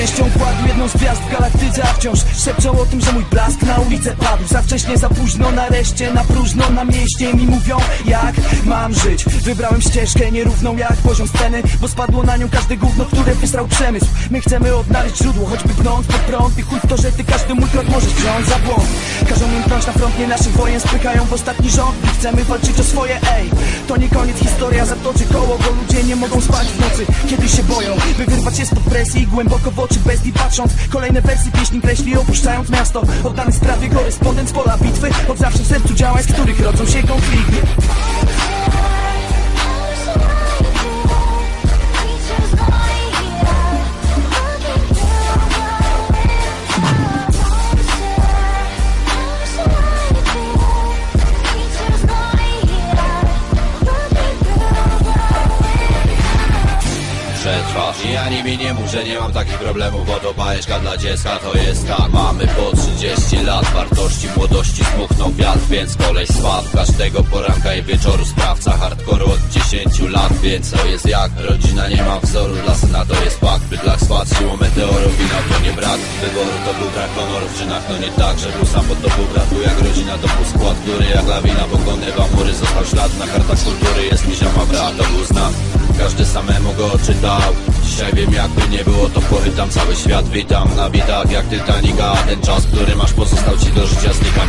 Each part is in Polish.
częścią układu Jedną z gwiazd w galaktyce, a wciąż szepczą o tym, że mój blask na ulicę padł. Za wcześnie, za późno, nareszcie, na próżno, na mieście Mi mówią, jak mam żyć? Wybrałem ścieżkę nierówną jak poziom sceny Bo spadło na nią każde gówno, które wysrał przemysł. My chcemy odnaleźć źródło, choćby gnąc pod prąd I chuj w to, że ty każdy mój krok możesz wziąć za błąd. Każą im na front, nie naszych wojen Spychają w ostatni rząd chcemy walczyć o swoje, ej. To nie koniec, historia zatoczy koło Bo ludzie nie mogą spać w nocy, kiedy się boją. By wyrwać się spod presji głęboko w oczy bestii patrząc. Kolejne wersy pieśni kreśli opuszczając miasto Oddany sprawie korespondent z pola bitwy. Od zawsze w sercu działań, z których rodzą się I ja nimi nie że nie mam takich problemów Bo to bajeczka dla dziecka to jest tak Mamy po 30 lat wartości młodości Smuchnął wiatr, więc kolej spadł. Każdego poranka i wieczoru sprawca Hardkoru od 10 lat Więc to jest jak Rodzina nie ma wzoru, dla syna to jest fakt. Bydlak spadł siłą meteorów i na to nie brak Wyboru to był brak honoru w czynach. To nie tak, że był sam pod to był brat Był jak rodzina to był skład, który jak lawina Pokonywał mury, został ślad Na kartach kultury. Jest mi zioma brat To był znak każdy samemu go czytał Dzisiaj wiem jakby nie było to pochytam cały świat. Witam na bitach jak Titanica Ten czas, który masz pozostał ci do życia znikam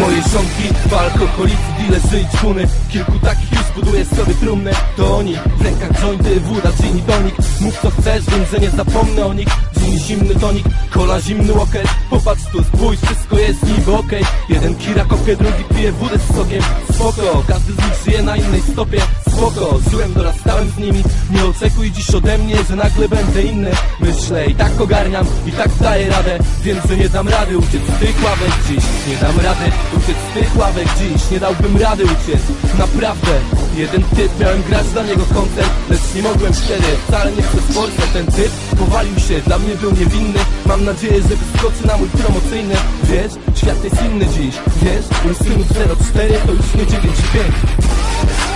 Moje ziomki w alkoholicy, dilerzy i czpuny Kilku takich już buduje sobie trumnę To oni, w rękach jointy, woda, gin i tonik. Mów co chcesz, wiem, że nie zapomnę o nich. Gin zimny tonik, kola zimny łokieć. Popatrz tu, spójrz, wszystko jest niby okej. Jeden kira kopie, drugi pije wódę z sokiem. Spoko, każdy z nich żyje na innej stopie. Spoko, żyłem, dorastałem z nimi. Nie oczekuj dziś ode mnie, że nagle będę inny. Myślę, i tak ogarniam, i tak daję radę. Wiem, że nie dam rady uciec z tych ławek dziś. Nie dam rady uciec z tych ławek dziś. Nie dałbym rady uciec, naprawdę Jeden typ, miałem grać dla niego koncert Lecz nie mogłem wtedy, wcale nie chcę Polsce Ten typ powalił się, dla mnie był niewinny. Mam nadzieję, że wyskoczy na mój promocyjny. Wiesz, świat jest inny dziś, wiesz Mój synów 04 to już nie 95